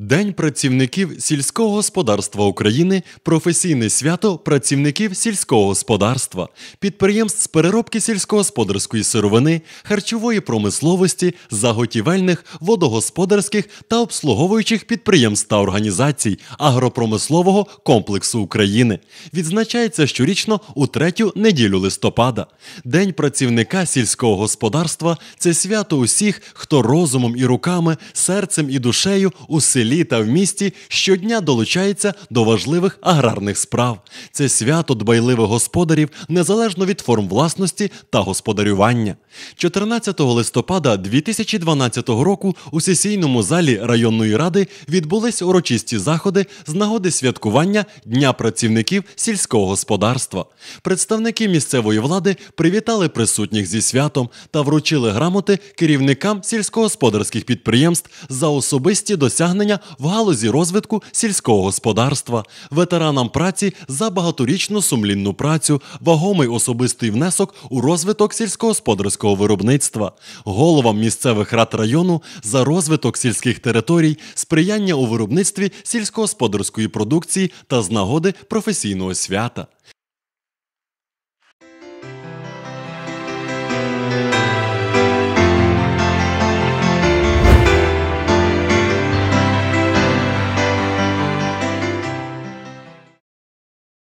День працівників сільського господарства України професійне свято працівників сільського господарства, підприємств з переробки сільськогосподарської сировини, харчової промисловості, заготівельних, водогосподарських та обслуговуючих підприємств та організацій агропромислового комплексу України. Відзначається щорічно у третю неділю листопада. День працівника сільського господарства це свято усіх, хто розумом і руками, серцем і душею у селі та в місті щодня долучається до важливих аграрних справ. Це свято дбайливих господарів незалежно від форм власності та господарювання. 14 листопада 2012 року у сесійному залі районної ради відбулись урочисті заходи з нагоди святкування Дня працівників сільського господарства. Представники місцевої влади привітали присутніх зі святом та вручили грамоти керівникам сільськогосподарських підприємств за особисті в галузі розвитку сільського господарства, ветеранам праці за багаторічну сумлінну працю, вагомий особистий внесок у розвиток сільськогосподарського виробництва, головам місцевих рад району за розвиток сільських територій, сприяння у виробництві сільськогосподарської продукції та з нагоди професійного свята.